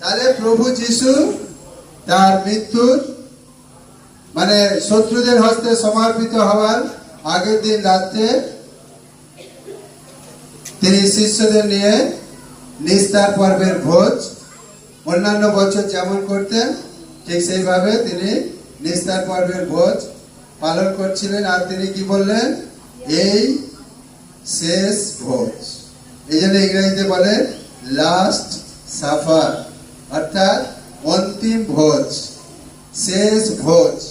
তাহলে প্রভু যিশু তার মৃত্যুর মানে শত্রুদের হস্তে সমর্পিত হওয়ার আগের দিন রাত্রে তিনি শিষ্যদের নিয়ে নিস্তার পর্বের ভোজ, অন্যান্য বছর যেমন করতেন, ঠিক সেইভাবে তিনি নিস্তার পর্বের ভোজ পালন করছিলেন। আর তিনি কি বললেন? এই শেষ ভোজ। এই জন্য ইংরেজিতে বলে লাস্ট সাফার অর্থাৎ অন্তিম ভোজ, শেষ ভোজ।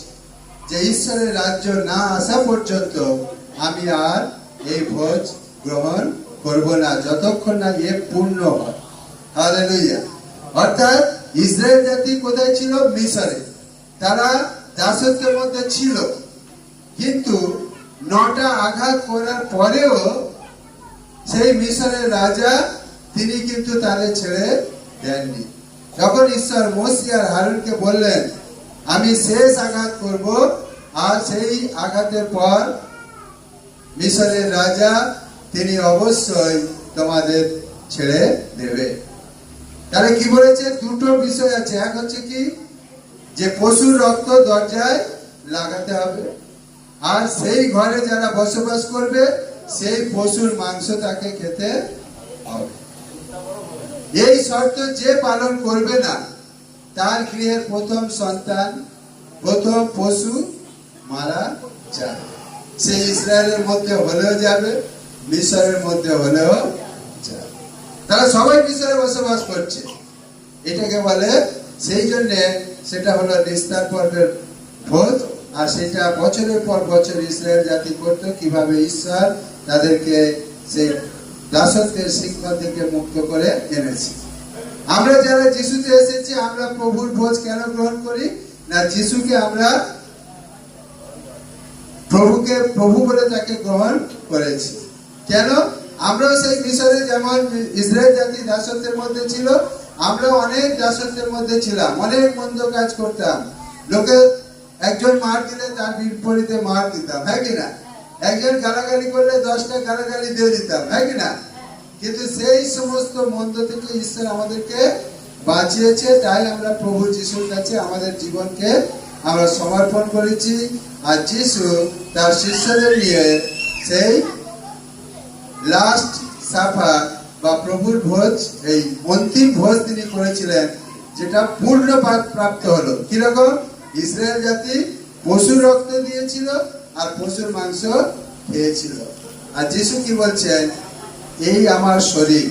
যে ঈশ্বরের রাজ্য না আসা পর্যন্ত আমি আর এই ভোজ গ্রহণ করব না, যতক্ষণ না এ পূর্ণ হয়। হালেলুয়া অর্থাৎ ইসরায়েল জাতি কোথায় ছিল? মিশরে। তারা দাসত্বের মধ্যে ছিল। কিন্তু নটা আঘাত করার পরেও সেই মিশরের রাজা, তিনি কিন্তু তাদের ছেড়ে দেননি। যখন ঈশ্বর মসি আর হারুনকে বললেন, আমি শেষ আঘাত করব, আর সেই আঘাতের পর মিশরের রাজা, তিনি অবশ্যই তোমাদের ছেড়ে দেবে। তাহলে কি বলেছে? দুটো বিষয় আছে। এক হচ্ছে কি? যে পশুর রক্ত দরজায় লাগাতে হবে, আর সেই ঘরে যারা বসবাস করবে সেই পশুর মাংস তাকে খেতে হবে। এই শর্ত যে পালন করবে না, তার গৃহের প্রথম সন্তান, প্রথম পশু মারা যাবে। সে ইসরায়েলের মধ্যে হলেও যাবে, মিশরের মধ্যে হলেও যাবে। তারা সবাই মিশরে বসবাস করছে। এটাকে বলে, সেই জন্য সেটা হলো নিস্তার পর্বের ভোজ, আর সেটা বছরের পর বছর ইসরায়েল জাতি করত, কীভাবে ঈশ্বর তাদেরকে সেই দাসত্বের শিক্ষা থেকে মুক্ত করে এনেছে। আমরা যারা যিশুতে এসেছি, আমরা প্রভুর ভোজ কেন গ্রহণ করি? না, যিশুকে আমরা প্রভুকে, প্রভু বলে তাকে গ্রহণ করেছি। কেন? আমরাও সেই মিশরে যেমন ইসরায়েল জাতি দাসত্বের মধ্যে ছিল আমরা অনেক দাসত্বের মধ্যে ছিলাম, অনেক মন্দ কাজ করতাম। লোকে একজন মার দিলে তার বিপরীতে মার দিতাম হ্যাঁ কি না? একজন গালাগালি করলে দশটা গালাগালি দিয়ে দিতাম হ্যাঁ কি না? কিন্তু সেই সমস্ত মন্দ থেকে ঈশ্বর আমাদেরকে বাঁচিয়েছে, তাই আমরা প্রভু যিশুর কাছে আমাদের জীবনকে আমরা সমর্পণ করেছি। আর যিশু তার শিষ্যদের নিয়ে সেই লাস্ট সাফা বা প্রভুর ভোজ, এই অন্তিম ভোজ তিনি করেছিলেন, যেটা পূর্ণ প্রাপ্ত হলো। কীরকম? ইসরায়েল জাতি পশুর রক্ত দিয়েছিল আর পশুর মাংস খেয়েছিল। আর যিশু কি বলছেন? এই আমার শরীর।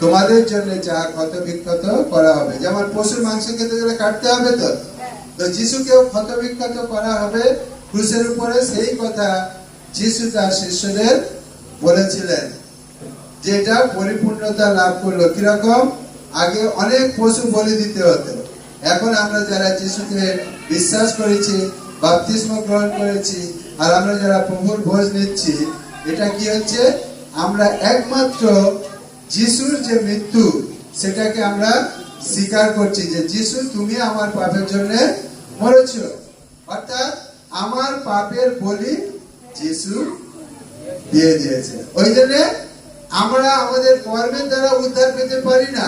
তোমাদের জন্য যা ক্ষত বিক্ষত করা হবে। যেমন পশুর মাংস খেতে গেলে কাটতে হবে তো? তো যিশুকেও ক্ষত বিক্ষত করা হবে। ক্রুশের উপরে সেই কথা যিশু তার শিষ্যদের বলেছিলেন। যেটা পরিপূর্ণতা লাভ করল কীরকম? আগে অনেক পশু বলি দিতে হতো। এখন আমরা যারা যিশুকে বিশ্বাস করেছি বাপতিস্ম গ্রহণ করেছি আর আমরা যারা প্রভুর ভোজ নিচ্ছি, এটা কি হচ্ছে? আমরা একমাত্র যিশুর যে মৃত্যু, সেটাকে আমরা স্বীকার করছি যে যিশু, তুমি আমার পাপের জন্য মরেছ। অর্থাৎ আমার পাপের বলি যিশু দিয়ে দিয়েছে। ওই জন্য আমরা আমাদের কর্মের দ্বারা উদ্ধার পেতে পারি না।